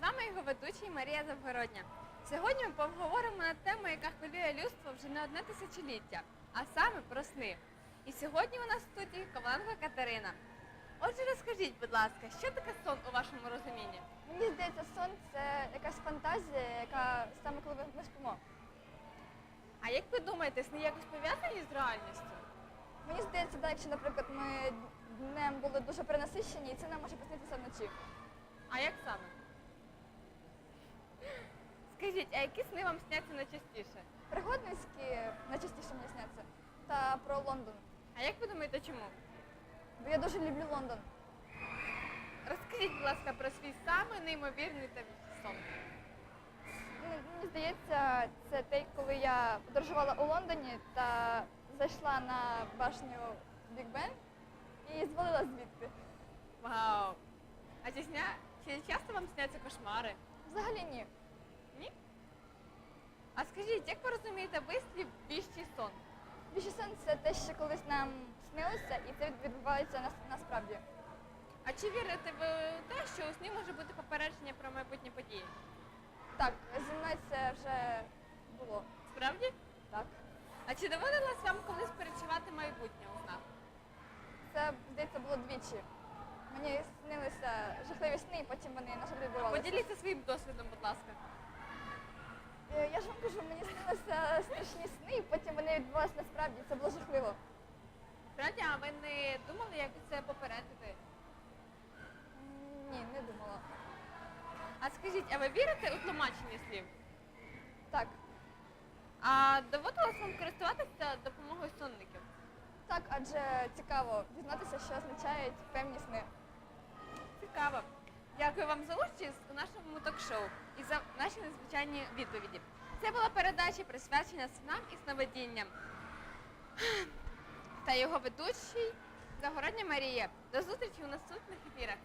вами його ведучий Марія Завгородня. Сьогодні ми поговоримо на тему, яка хвилює людство вже не одне тисячоліття, а саме про сни. І сьогодні у нас в студії Коваленко Катерина. Отже, розкажіть, будь ласка, що таке сон у вашому розумінні? Мені здається, сон це якась фантазія, яка саме коли ми- спимо. А як ви думаєте, сни якось пов'язані з реальністю? Мені здається, так, якщо, наприклад, ми днем були дуже перенасичені, і це нам може приснитися вночі. А як саме? Скажіть, а які сни вам сняться найчастіше? Пригодницькі найчастіше мені сняться. Та про Лондон. А як ви думаєте, чому? Бо я дуже люблю Лондон. Розкажіть, будь ласка, про свій самий неймовірний та сон. Мені здається, це те, коли я подорожувала у Лондоні та зайшла на башню Біг Бен і звалила звідти. Вау! А сня... чи часто вам сняться кошмари? Взагалі ні. Ні? А скажіть, як ви розумієте вислів віщий сон? Більше сон це те, що колись нам снилося, і це відбувається нас- насправді. А чи вірите ви у те, що у сні може бути попередження про майбутні події? Так, зі мною це вже було. Справді? Так. А чи доводилось вам колись перечувати майбутнє у снах? Це, здається, було двічі. Мені снилися жахливі сни, і потім вони, на жаль, відбувалися. Поділіться своїм досвідом, будь ласка. Е, Я ж вам кажу, мені снилися страшні сни, і потім вони відбувалися насправді. Це було жахливо. Справді, а ви не думали, як це попередити? М, Ні, не думала. А скажіть, а ви вірите у тлумачення слів? Так, А доводилось вам користуватися допомогою сонників? так, адже цікаво дізнатися, що означають певні сни. Цікаво. Дякую вам за участь у нашому ток-шоу і за наші незвичайні відповіді. Це була передача присвячена снам і сновидінням. Та його ведучий Загородня Марія. До зустрічі у наступних ефірах.